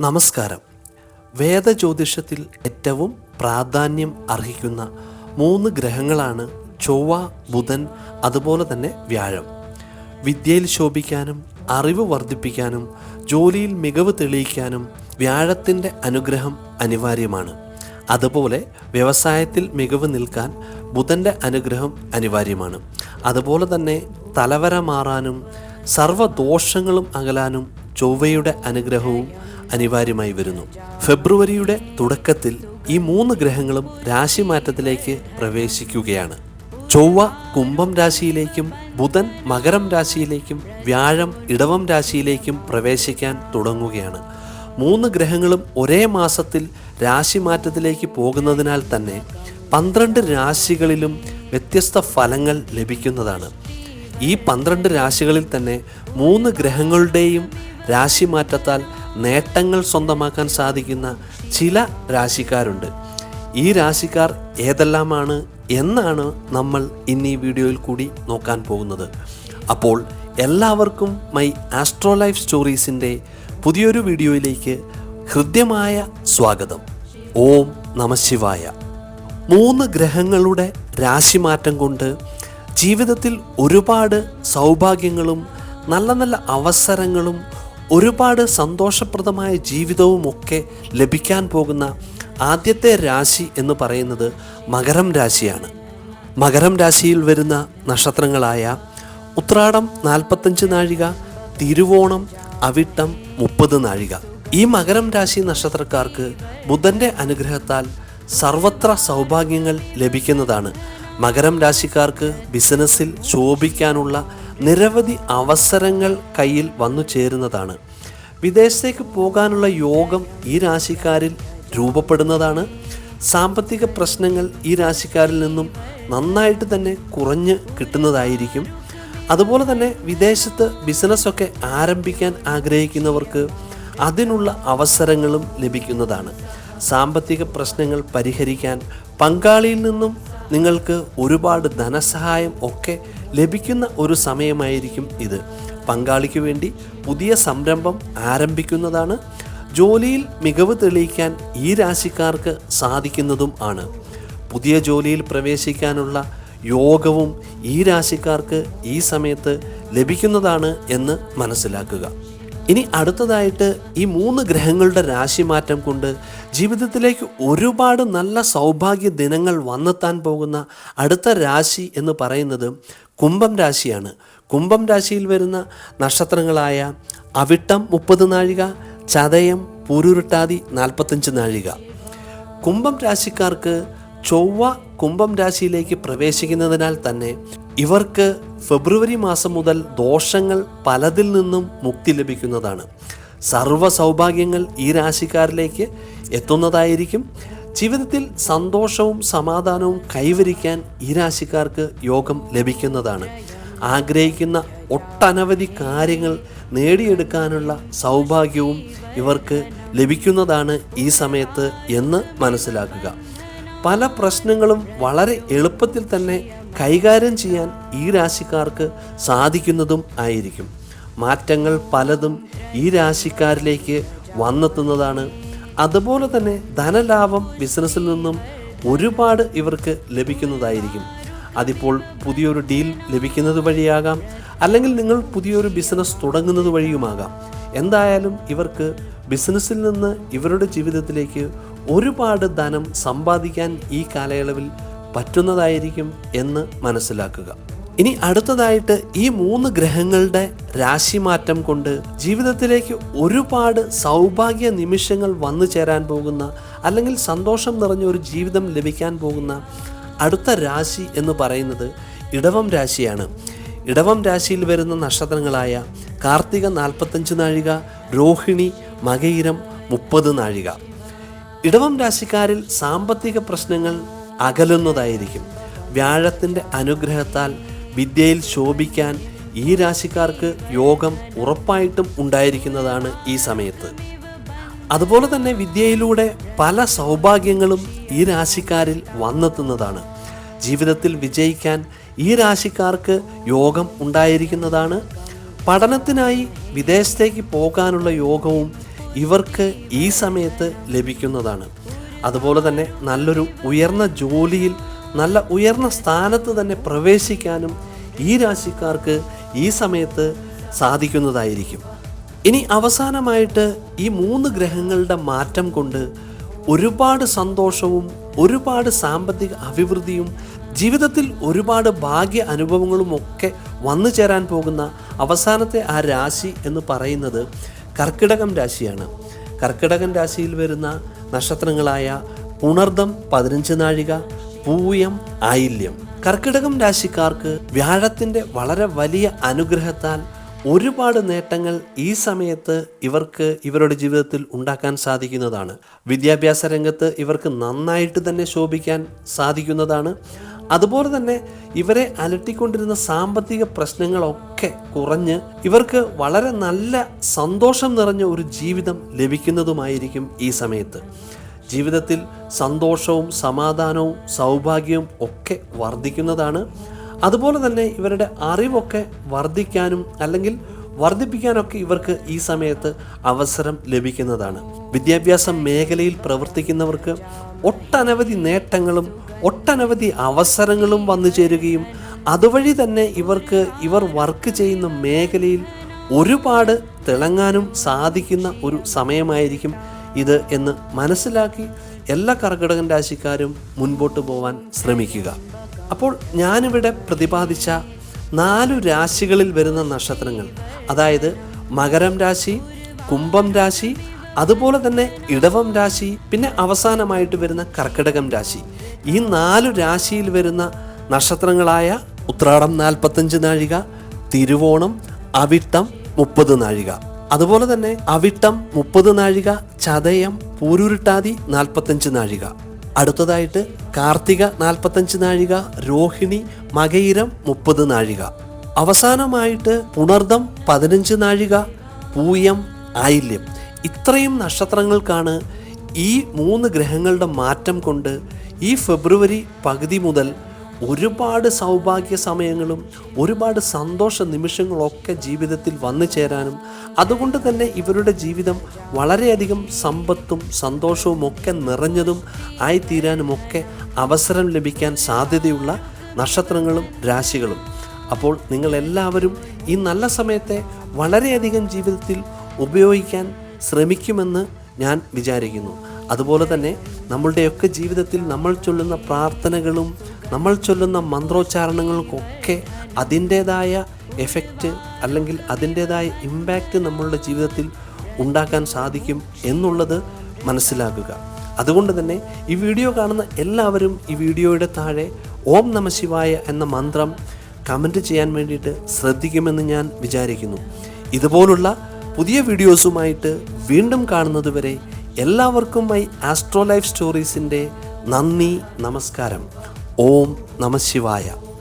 നമസ്കാരം. വേദജ്യോതിഷത്തിൽ ഏറ്റവും പ്രാധാന്യം അർഹിക്കുന്ന മൂന്ന് ഗ്രഹങ്ങളാണ് ചൊവ്വ ബുധൻ അതുപോലെ തന്നെ വ്യാഴം. വിദ്യയിൽ ശോഭിക്കാനും അറിവ് വർദ്ധിപ്പിക്കാനും ജോലിയിൽ മികവ് തെളിയിക്കാനും വ്യാഴത്തിന്റെ അനുഗ്രഹം അനിവാര്യമാണ്. അതുപോലെ വ്യവസായത്തിൽ മികവ് നിൽക്കാൻ ബുധന്റെ അനുഗ്രഹം അനിവാര്യമാണ്. അതുപോലെ തന്നെ തലവര മാറാനും സർവദോഷങ്ങളും അകലാനും ചൊവ്വയുടെ അനുഗ്രഹവും അനിവാര്യമായി വരുന്നു. ഫെബ്രുവരിയുടെ തുടക്കത്തിൽ ഈ മൂന്ന് ഗ്രഹങ്ങളും രാശിമാറ്റത്തിലേക്ക് പ്രവേശിക്കുകയാണ്. ചൊവ്വ കുംഭം രാശിയിലേക്കും ബുധൻ മകരം രാശിയിലേക്കും വ്യാഴം ഇടവം രാശിയിലേക്കും പ്രവേശിക്കാൻ തുടങ്ങുകയാണ്. മൂന്ന് ഗ്രഹങ്ങളും ഒരേ മാസത്തിൽ രാശിമാറ്റത്തിലേക്ക് പോകുന്നതിനാൽ തന്നെ പന്ത്രണ്ട് രാശികളിലും വ്യത്യസ്ത ഫലങ്ങൾ ലഭിക്കുന്നതാണ്. ഈ പന്ത്രണ്ട് രാശികളിൽ തന്നെ മൂന്ന് ഗ്രഹങ്ങളുടെയും രാശിമാറ്റത്താൽ നേട്ടങ്ങൾ സ്വന്തമാക്കാൻ സാധിക്കുന്ന ചില രാശിക്കാരുണ്ട്. ഈ രാശിക്കാർ ഏതെല്ലാമാണ് എന്നാണ് നമ്മൾ ഇന്ന് ഈ വീഡിയോയിൽ കൂടി നോക്കാൻ പോകുന്നത്. അപ്പോൾ എല്ലാവർക്കും മൈ ആസ്ട്രോ ലൈഫ് സ്റ്റോറീസിന്റെ പുതിയൊരു വീഡിയോയിലേക്ക് ഹൃദ്യമായ സ്വാഗതം. ഓം നമശിവായ മൂന്ന് ഗ്രഹങ്ങളുടെ രാശിമാറ്റം കൊണ്ട് ജീവിതത്തിൽ ഒരുപാട് സൗഭാഗ്യങ്ങളും നല്ല നല്ല അവസരങ്ങളും ഒരുപാട് സന്തോഷപ്രദമായ ജീവിതവും ഒക്കെ ലഭിക്കാൻ പോകുന്ന ആദ്യത്തെ രാശി എന്ന് പറയുന്നത് മകരം രാശിയാണ്. മകരം രാശിയിൽ വരുന്ന നക്ഷത്രങ്ങളായ ഉത്രാടം നാൽപ്പത്തഞ്ച് നാഴിക തിരുവോണം അവിട്ടം മുപ്പത് നാഴിക. ഈ മകരം രാശി നക്ഷത്രക്കാർക്ക് ബുധന്റെ അനുഗ്രഹത്താൽ സർവത്ര സൗഭാഗ്യങ്ങൾ ലഭിക്കുന്നതാണ്. മകരം രാശിക്കാർക്ക് ബിസിനസ്സിൽ ശോഭിക്കാനുള്ള നിരവധി അവസരങ്ങൾ കയ്യിൽ വന്നു ചേരുന്നതാണ്. വിദേശത്തേക്ക് പോകാനുള്ള യോഗം ഈ രാശിക്കാരിൽ രൂപപ്പെടുന്നതാണ്. സാമ്പത്തിക പ്രശ്നങ്ങൾ ഈ രാശിക്കാരിൽ നിന്നും നന്നായിട്ട് തന്നെ കുറഞ്ഞ് കിട്ടുന്നതായിരിക്കും. അതുപോലെ തന്നെ വിദേശത്ത് ബിസിനസ്സൊക്കെ ആരംഭിക്കാൻ ആഗ്രഹിക്കുന്നവർക്ക് അതിനുള്ള അവസരങ്ങളും ലഭിക്കുന്നതാണ്. സാമ്പത്തിക പ്രശ്നങ്ങൾ പരിഹരിക്കാൻ പങ്കാളിയിൽ നിന്നും നിങ്ങൾക്ക് ഒരുപാട് ധനസഹായം ഒക്കെ ലഭിക്കുന്ന ഒരു സമയമായിരിക്കും ഇത്. പങ്കാളിക്ക് വേണ്ടി പുതിയ സംരംഭം ആരംഭിക്കുന്നതാണ്. ജോലിയിൽ മികവ് തെളിയിക്കാൻ ഈ രാശിക്കാർക്ക് സാധിക്കുന്നതും ആണ്. പുതിയ ജോലിയിൽ പ്രവേശിക്കാനുള്ള യോഗവും ഈ രാശിക്കാർക്ക് ഈ സമയത്ത് ലഭിക്കുന്നതാണ് എന്ന് മനസ്സിലാക്കുക. ഇനി അടുത്തതായിട്ട് ഈ മൂന്ന് ഗ്രഹങ്ങളുടെ രാശിമാറ്റം കൊണ്ട് ജീവിതത്തിലേക്ക് ഒരുപാട് നല്ല സൗഭാഗ്യ ദിനങ്ങൾ വന്നെത്താൻ പോകുന്ന അടുത്ത രാശി എന്ന് പറയുന്നത് കുംഭം രാശിയാണ്. കുംഭം രാശിയിൽ വരുന്ന നക്ഷത്രങ്ങളായ അവിട്ടം മുപ്പത് നാഴിക ചതയം പൂരുരുട്ടാതി നാൽപ്പത്തഞ്ച് നാഴിക. കുംഭം രാശിക്കാർക്ക് ചൊവ്വ കുംഭം രാശിയിലേക്ക് പ്രവേശിക്കുന്നതിനാൽ തന്നെ ഇവർക്ക് ഫെബ്രുവരി മാസം മുതൽ ദോഷങ്ങൾ പലതിൽ നിന്നും മുക്തി ലഭിക്കുന്നതാണ്. സർവ സൗഭാഗ്യങ്ങൾ ഈ രാശിക്കാരിലേക്ക് എത്തുന്നതായിരിക്കും. ജീവിതത്തിൽ സന്തോഷവും സമാധാനവും കൈവരിക്കാൻ ഈ രാശിക്കാർക്ക് യോഗം ലഭിക്കുന്നതാണ്. ആഗ്രഹിക്കുന്ന ഒട്ടനവധി കാര്യങ്ങൾ നേടിയെടുക്കാനുള്ള സൗഭാഗ്യവും ഇവർക്ക് ലഭിക്കുന്നതാണ് ഈ സമയത്ത് എന്ന് മനസ്സിലാക്കുക. പല പ്രശ്നങ്ങളും വളരെ എളുപ്പത്തിൽ തന്നെ കൈകാര്യം ചെയ്യാൻ ഈ രാശിക്കാർക്ക് സാധിക്കുന്നതും ആയിരിക്കും. മാറ്റങ്ങൾ പലതും ഈ രാശിക്കാരിലേക്ക് വന്നെത്തുന്നതാണ്. അതുപോലെ തന്നെ ധനലാഭം ബിസിനസ്സിൽ നിന്നും ഒരുപാട് ഇവർക്ക് ലഭിക്കുന്നതായിരിക്കും. അതിപ്പോൾ പുതിയൊരു ഡീൽ ലഭിക്കുന്നത് വഴിയാകാം അല്ലെങ്കിൽ നിങ്ങൾ പുതിയൊരു ബിസിനസ് തുടങ്ങുന്നത് വഴിയുമാകാം. എന്തായാലും ഇവർക്ക് ബിസിനസ്സിൽ നിന്ന് ഇവരുടെ ജീവിതത്തിലേക്ക് ഒരുപാട് ധനം സമ്പാദിക്കാൻ ഈ കാലയളവിൽ പറ്റുന്നതായിരിക്കും എന്ന് മനസ്സിലാക്കുക. ഇനി അടുത്തതായിട്ട് ഈ മൂന്ന് ഗ്രഹങ്ങളുടെ രാശിമാറ്റം കൊണ്ട് ജീവിതത്തിലേക്ക് ഒരുപാട് സൗഭാഗ്യ നിമിഷങ്ങൾ വന്നു ചേരാൻ പോകുന്ന അല്ലെങ്കിൽ സന്തോഷം നിറഞ്ഞ ഒരു ജീവിതം ലഭിക്കാൻ പോകുന്ന അടുത്ത രാശി എന്ന് പറയുന്നത് ഇടവം രാശിയാണ്. ഇടവം രാശിയിൽ വരുന്ന നക്ഷത്രങ്ങളായ കാർത്തിക നാൽപ്പത്തഞ്ച് നാഴിക രോഹിണി മകയിരം മുപ്പത് നാഴിക. ഇടവം രാശിക്കാരിൽ സാമ്പത്തിക പ്രശ്നങ്ങൾ അകലുന്നതായിരിക്കും. വ്യാഴത്തിന്റെ അനുഗ്രഹത്താൽ വിദ്യയിൽ ശോഭിക്കാൻ ഈ രാശിക്കാർക്ക് യോഗം ഉറപ്പായിട്ടും ഉണ്ടായിരിക്കുന്നതാണ് ഈ സമയത്ത്. അതുപോലെ തന്നെ വിദ്യയിലൂടെ പല സൗഭാഗ്യങ്ങളും ഈ രാശിക്കാരിൽ വന്നെത്തുന്നതാണ്. ജീവിതത്തിൽ വിജയിക്കാൻ ഈ രാശിക്കാർക്ക് യോഗം ഉണ്ടായിരിക്കുന്നതാണ്. പഠനത്തിനായി വിദേശത്തേക്ക് പോകാനുള്ള യോഗവും ഇവർക്ക് ഈ സമയത്ത് ലഭിക്കുന്നതാണ്. അതുപോലെ തന്നെ നല്ലൊരു ഉയർന്ന ജോലിയിൽ നല്ല ഉയർന്ന സ്ഥാനത്ത് തന്നെ പ്രവേശിക്കാനും ഈ രാശിക്കാർക്ക് ഈ സമയത്ത് സാധിക്കുന്നതായിരിക്കും. ഇനി അവസാനമായിട്ട് ഈ മൂന്ന് ഗ്രഹങ്ങളുടെ മാറ്റം കൊണ്ട് ഒരുപാട് സന്തോഷവും ഒരുപാട് സാമ്പത്തിക അഭിവൃദ്ധിയും ജീവിതത്തിൽ ഒരുപാട് ഭാഗ്യ അനുഭവങ്ങളും ഒക്കെ വന്നു ചേരാൻ പോകുന്ന അവസാനത്തെ ആ രാശി എന്ന് പറയുന്നത് കർക്കിടകം രാശിയാണ്. കർക്കിടകൻ രാശിയിൽ വരുന്ന നക്ഷത്രങ്ങളായ പുണർദം പതിനഞ്ച് നാഴിക പൂയം ആയില്യം. കർക്കിടകം രാശിക്കാർക്ക് വ്യാഴത്തിന്റെ വളരെ വലിയ അനുഗ്രഹത്താൽ ഒരുപാട് നേട്ടങ്ങൾ ഈ സമയത്ത് ഇവർക്ക് ഇവരുടെ ജീവിതത്തിൽ ഉണ്ടാക്കാൻ സാധിക്കുന്നതാണ്. വിദ്യാഭ്യാസ രംഗത്ത് ഇവർക്ക് നന്നായിട്ട് തന്നെ ശോഭിക്കാൻ സാധിക്കുന്നതാണ്. അതുപോലെ തന്നെ ഇവരെ അലട്ടിക്കൊണ്ടിരുന്ന സാമ്പത്തിക പ്രശ്നങ്ങളൊക്കെ കുറഞ്ഞ് ഇവർക്ക് വളരെ നല്ല സന്തോഷം നിറഞ്ഞ ഒരു ജീവിതം ലഭിക്കുന്നതുമായിരിക്കും ഈ സമയത്ത്. ജീവിതത്തിൽ സന്തോഷവും സമാധാനവും സൗഭാഗ്യവും ഒക്കെ വർദ്ധിക്കുന്നതാണ്. അതുപോലെ തന്നെ ഇവരുടെ അറിവൊക്കെ വർദ്ധിക്കാനും അല്ലെങ്കിൽ വർദ്ധിപ്പിക്കാനൊക്കെ ഇവർക്ക് ഈ സമയത്ത് അവസരം ലഭിക്കുന്നതാണ്. വിദ്യാഭ്യാസ മേഖലയിൽ പ്രവർത്തിക്കുന്നവർക്ക് ഒട്ടനവധി നേട്ടങ്ങളും ഒട്ടനവധി അവസരങ്ങളും വന്നു ചേരുകയും അതുവഴി തന്നെ ഇവർക്ക് ഇവർ വർക്ക് ചെയ്യുന്ന മേഖലയിൽ ഒരുപാട് തിളങ്ങാനും സാധിക്കുന്ന ഒരു സമയമായിരിക്കും ഇത് എന്ന് മനസ്സിലാക്കി എല്ലാ കർക്കിടകൻ രാശിക്കാരും മുൻപോട്ട് പോവാൻ ശ്രമിക്കുക. അപ്പോൾ ഞാനിവിടെ പ്രതിപാദിച്ച നാലു രാശികളിൽ വരുന്ന നക്ഷത്രങ്ങൾ. അതായത് മകരം രാശി കുംഭം രാശി അതുപോലെ തന്നെ ഇടവം രാശി പിന്നെ അവസാനമായിട്ട് വരുന്ന കർക്കിടകം രാശി. ഈ നാലു രാശിയിൽ വരുന്ന നക്ഷത്രങ്ങളായ ഉത്രാടം നാൽപ്പത്തഞ്ച് നാഴിക തിരുവോണം അവിട്ടം മുപ്പത് നാഴിക. അതുപോലെ തന്നെ അവിട്ടം മുപ്പത് നാഴിക ചതയം പൂരുരുട്ടാതി നാൽപ്പത്തഞ്ച് നാഴിക. അടുത്തതായിട്ട് കാർത്തിക നാൽപ്പത്തഞ്ച് നാഴിക രോഹിണി മകയിരം മുപ്പത് നാഴിക. അവസാനമായിട്ട് പുണർദം പതിനഞ്ച് നാഴിക പൂയം ആയില്യം. ഇത്രയും നക്ഷത്രങ്ങൾക്കാണ് ഈ മൂന്ന് ഗ്രഹങ്ങളുടെ മാറ്റം കൊണ്ട് ഈ ഫെബ്രുവരി പകുതി മുതൽ ഒരുപാട് സൗഭാഗ്യ സമയങ്ങളും ഒരുപാട് സന്തോഷ നിമിഷങ്ങളൊക്കെ ജീവിതത്തിൽ വന്നു ചേരാനും അതുകൊണ്ട് തന്നെ ഇവരുടെ ജീവിതം വളരെയധികം സമ്പത്തും സന്തോഷവും ഒക്കെ നിറഞ്ഞതും ആയിത്തീരാനുമൊക്കെ അവസരം ലഭിക്കാൻ സാധ്യതയുള്ള നക്ഷത്രങ്ങളും രാശികളും. അപ്പോൾ നിങ്ങളെല്ലാവരും ഈ നല്ല സമയത്തെ വളരെയധികം ജീവിതത്തിൽ ഉപയോഗിക്കാൻ ശ്രമിക്കുമെന്ന് ഞാൻ വിചാരിക്കുന്നു. അതുപോലെ തന്നെ നമ്മളുടെയൊക്കെ ജീവിതത്തിൽ നമ്മൾ ചൊല്ലുന്ന പ്രാർത്ഥനകളും നമ്മൾ ചൊല്ലുന്ന മന്ത്രോച്ചാരണങ്ങൾക്കൊക്കെ അതിന്റേതായ എഫക്റ്റ് അല്ലെങ്കിൽ അതിന്റേതായ ഇമ്പാക്റ്റ് നമ്മളുടെ ജീവിതത്തിൽ ഉണ്ടാക്കാൻ സാധിക്കും എന്നുള്ളത് മനസ്സിലാക്കുക. അതുകൊണ്ട് തന്നെ ഈ വീഡിയോ കാണുന്ന എല്ലാവരും ഈ വീഡിയോയുടെ താഴെ ഓം നമ ശിവായ എന്ന മന്ത്രം കമന്റ് ചെയ്യാൻ വേണ്ടിയിട്ട് ശ്രദ്ധിക്കുമെന്ന് ഞാൻ വിചാരിക്കുന്നു. ഇതുപോലുള്ള പുതിയ വീഡിയോസുമായിട്ട് വീണ്ടും കാണുന്നതുവരെ എല്ലാവർക്കും മൈ ആസ്ട്രോ ലൈഫ് സ്റ്റോറീസിന്റെ നന്ദി നമസ്കാരം. ഓം നമ ശിവായ.